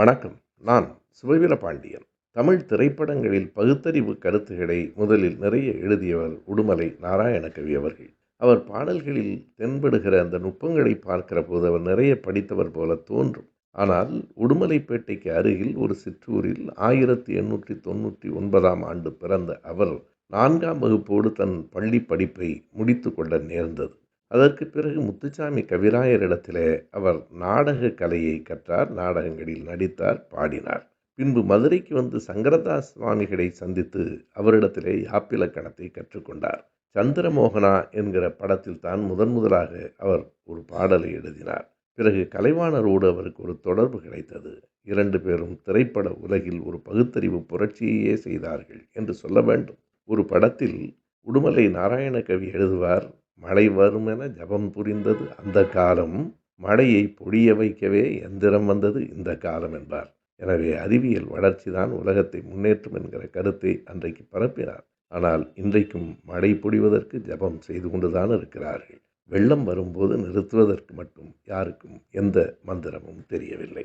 வணக்கம். நான் சுபவீர பாண்டியன். தமிழ் திரைப்படங்களில் பகுத்தறிவு கருத்துக்களை முதலில் நிறைய எழுதியவர் உடுமலை நாராயணகவி அவர்கள். அவர் பாடல்களில் தென்படுகிற அந்த நுட்பங்களை பார்க்கிற போது அவர் நிறைய படித்தவர் போல தோன்றும். ஆனால் உடுமலைப்பேட்டைக்கு அருகில் ஒரு சிற்றூரில் ஆயிரத்தி எண்ணூற்றி தொண்ணூற்றி ஒன்பதாம் ஆண்டு பிறந்த அவர் நான்காம் வகுப்போடு தன் பள்ளி படிப்பை முடித்து கொள்ள நேர்ந்தது. அதற்கு பிறகு முத்துச்சாமி கவிராயரிடத்திலே அவர் நாடக கலையை கற்றார் நாடகங்களில் நடித்தார் பாடினார். பின்பு மதுரைக்கு வந்து சங்கரதாஸ் சுவாமிகளை சந்தித்து அவரிடத்திலே யாப்பிலக்கணத்தை கற்றுக்கொண்டார். சந்திரமோகனா என்கிற படத்தில் தான் முதன் முதலாக அவர் ஒரு பாடலை எழுதினார். பிறகு கலைவாணரோடு அவருக்கு ஒரு தொடர்பு கிடைத்தது. இரண்டு பேரும் திரைப்பட உலகில் ஒரு பகுத்தறிவு புரட்சியையே செய்தார்கள் என்று சொல்ல வேண்டும். ஒரு படத்தில் உடுமலை நாராயண கவி எழுதுவார் மழை வரும் என ஜபம் புரிந்தது. அந்த காலம் மழையை பொழிய வைக்கவே எந்திரம் வந்தது இந்த காலம் என்பார். எனவே அறிவியல் வளர்ச்சிதான் உலகத்தை முன்னேற்றும் என்கிற கருத்தை அன்றைக்கு பரப்பினார். ஆனால் இன்றைக்கும் மழை பொழிவதற்கு ஜபம் செய்து கொண்டுதான் இருக்கிறார்கள். வெள்ளம் வரும்போது நிறுத்துவதற்கு மட்டும் யாருக்கும் எந்த மந்திரமும் தெரியவில்லை.